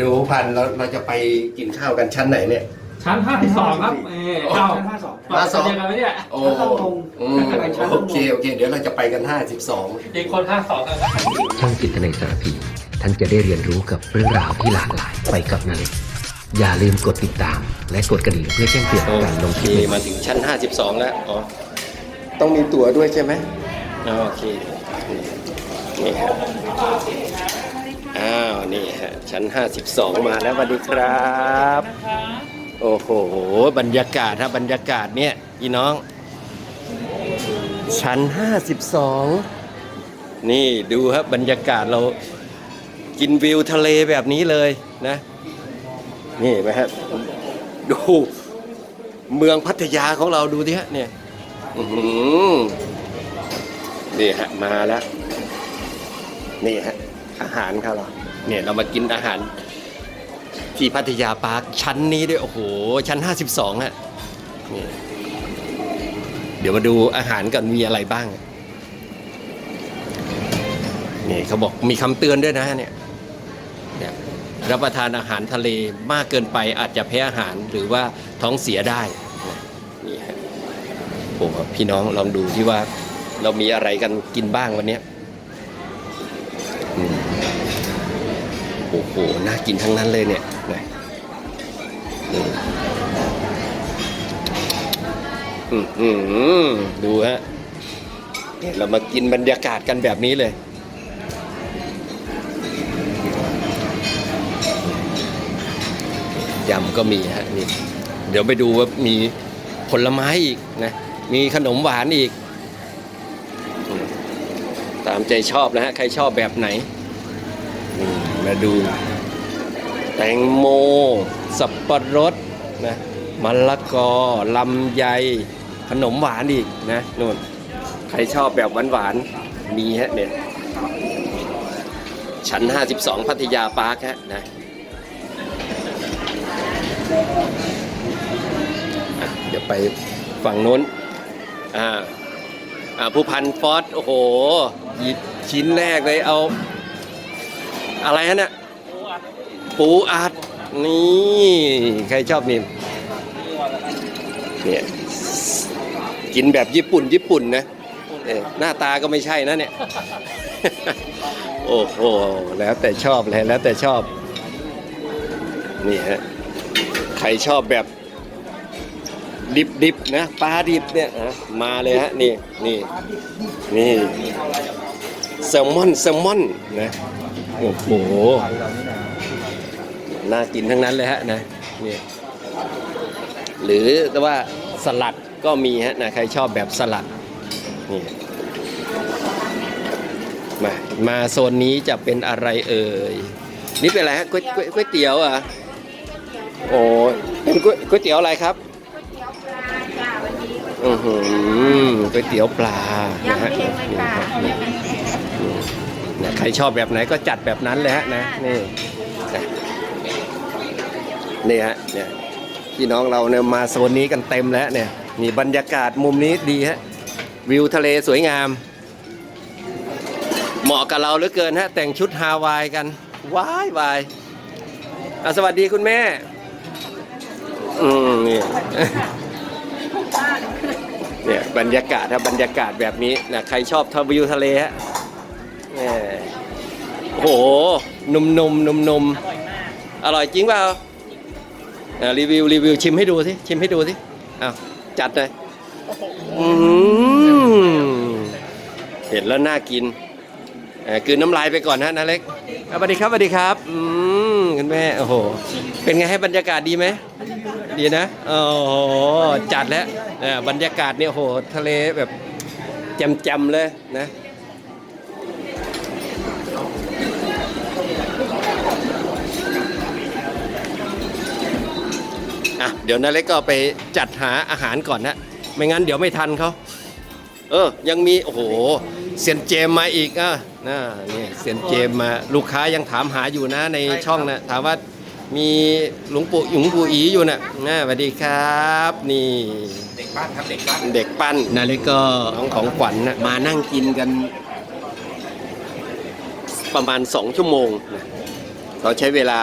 ดูพันเราเราจะไปกินข้าวกันชั้นไหนเนี่ย ชั้นห้าสิบสองครับเออโอ้เอ้าชั้นห้าสองห้าสองเดียวกันไหมเนี่ยโอ้แล้วเราลงอืมไปชั้นลงโอเคโอเค เดี๋ยวเราจะไปกัน 52 อีกคนห้าสองกันครับ ช่องจิตในสารพีท่านจะได้เรียนรู้กับเรื่องราวที่หลากหลายไปกับนาเล็กอย่าลืมกดติดตาม และกดกระดิ่งเพื่อแจ้งเตือนการลงคลิปใหม่ๆมาถึงชั้น 52 แล้ว อ๋อ ต้องมีตั๋วด้วยใช่ไหมอ๋อโอเค นี่ครับ อ้าวนี่ฮะชั้น 52 มาแล้วสวัสดีครับ โอ้โห บรรยากาศฮะบรรยากาศเนี่ยพี่น้อง ชั้น 52 นี่ดูครับบรรยากาศเรากินวิวทะเลแบบนี้เลยนะ นี่เห็นไหมฮะดูเมืองพัทยาของเราดูดิฮะเนี่ยอื้อหือนี่ฮะมาแล้ว นี่ฮะ อาหารครับเราเนี่ยเรามากินอาหารที่พัทยาปาร์คชั้นนี้ด้วยโอ้โหชั้น 52ฮะนี่เดี๋ยวมาดูอาหารกันมีอะไรบ้างนี่เขาบอกมีคำเตือนด้วยนะเนี่ยเนี่ยรับประทานอาหารทะเลมากเกินไปอาจจะแพ้อาหารหรือว่าท้องเสียได้นี่ฮะโอ้โหพี่น้องลองดูที่ว่าเรามีอะไรกันกินบ้างวันนี้ยอืม โอ้โหน่ากินทั้งนั้นเลยเนี่ยนะอืมดูฮะเนี่ยเรามากินบรรยากาศกันแบบนี้เลยยำก็มีฮะนี่เดี๋ยวไปดูว่ามีผลไม้อีกนะมีขนมหวานอีก ตามใจชอบนะฮะ ใครชอบแบบไหน มาดู แตงโม สับปะรดนะมะละกอลำไย ขนมหวานอีกนะนู่นใครชอบแบบหวานๆมีฮะเนี่ยชั้น 52 พัทยาปาร์คฮะนะเดี๋ยวไปฝั่งนู้นอ่าอ่าผู้พันฟอสโอ้โหชิ้นแรกเลยเอา อะไรฮะเนี่ยปูอัดนี่ใครชอบนี่เนี่ยกินแบบญี่ปุ่นญี่ปุ่นนะเออหน้าตาก็ไม่ใช่นะเนี่ย โอ้โหแล้วแต่ชอบเลยแล้วแต่ชอบนี่ฮะใครชอบแบบดิบดิบๆนะปลาดิบเนี่ยอะมาเลยฮะนี่นี่นี่แซลมอนแซลมอนนะ โอ้โห น่ากินทั้งนั้นเลยฮะนะนี่หรือแต่ว่าสลัดก็มีฮะนะใครชอบแบบสลัดนี่มามาโซนนี้จะเป็นอะไรเอ่ย นี่เป็นอะไรฮะก๋วยก๋วยก๋วยเตี๋ยวเหรอะโอ้ยเป็นก๋วยก๋วยเตี๋ยวอะไรครับอือหือก๋วยเตี๋ยวปลานะฮะ นี่ครับนี่นี่นะใครชอบแบบไหนก็จัดแบบนั้นเลยฮะนะนี่นะนี่ฮะเนี่ยพี่น้องเราเนี่ยมาโซนนี้กันเต็มแล้วเนี่ยมีบรรยากาศมุมนี้ดีฮะวิวทะเลสวยงาม เหมาะกับเราเหลือเกินฮะแต่งชุดฮาวายกันว้ายวายอะสวัสดีคุณแม่ อืมนี่เนี่ยบรรยากาศครับบรรยากาศแบบนี้นะใครชอบทวิวทะเลฮะ แหมโอ้โหนุ่มๆนุ่มนุ่มนุ่มอร่อยจริงเปล่าอะรีวิวรีวิวชิมให้ดูสิชิมให้ดูสิอ้าวจัดเลยอืมเห็นแล้วน่ากินอะกลืนน้ำลายไปก่อนนะนาเล็กอะสวัสดีครับสวัสดีครับอืมคุณแม่โอ้โหเป็นไงให้บรรยากาศดีไหมดีนะโอ้โหจัดแล้วเออบรรยากาศเนี่ยโอ้โหทะเลแบบแจ่มๆเลยนะ อะเดี๋ยวนาเล็กก็ไปจัดหาอาหารก่อนนะไม่งั้นเดี๋ยวไม่ทันเขาเออ ยังมีโอ้โหเซียนเจมมาอีกอะนะนี่เซียนเจมมาลูกค้ายังถามหาอยู่นะในช่องนะถามว่ามีหลวงปู่หลวงปู่อีอยู่นะนะสวัสดีครับ นี่ เด็กบ้านครับเด็กบ้านเด็กปั้นนาเล็กก็น้องของขวัญนะมานั่งกินกัน ประมาณสองชั่วโมงนะเขาใช้เวลา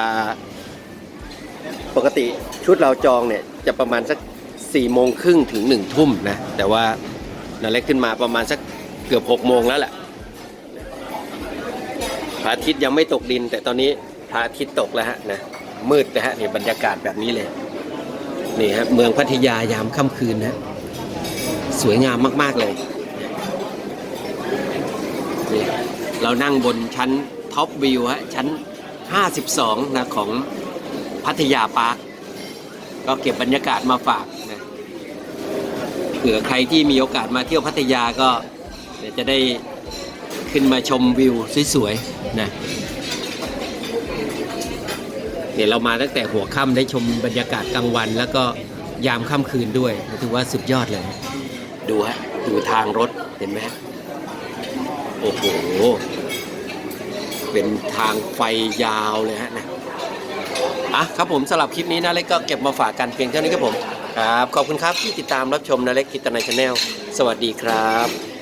ปกติชุดเราจองเนี่ยจะประมาณสักสี่โมงครึ่งถึงหนึ่งทุ่มนะแต่ว่านาเล็กขึ้นมาประมาณสักเกือบหกโมงแล้วแหละพระอาทิตย์ยังไม่ตกดิน แต่ตอนนี้พระอาทิตย์ตกแล้วฮะนะมืดนะฮะนี่บรรยากาศแบบนี้เลยนี่ฮะเมืองพัทยายามค่ำคืนนะสวยงามมาก ๆ เลยนี่เรานั่งบนชั้นท็อปวิวฮะชั้น 52นะของ พัทยาปาร์คก็เก็บบรรยากาศมาฝากนะเผื่อใครที่มีโอกาสมาเที่ยวพัทยาก็เดี๋ยวจะได้ขึ้นมาชมวิวสวยๆนะเดี๋ยวเรามาตั้งแต่หัวค่ำได้ชมบรรยากาศกลางวัน แล้วก็ยามค่ำคืนด้วยถือว่าสุดยอดเลย ดูฮะดูทางรถเห็นไหมโอ้โห เป็นทางไฟยาวเลยฮะนะ อะครับผมสำหรับคลิปนี้นะเล็กก็เก็บมาฝากกันเพียงเท่านี้ครับผมครับขอบคุณครับที่ติดตามรับชมนะเล็กกิตนาชาแนลสวัสดีครับ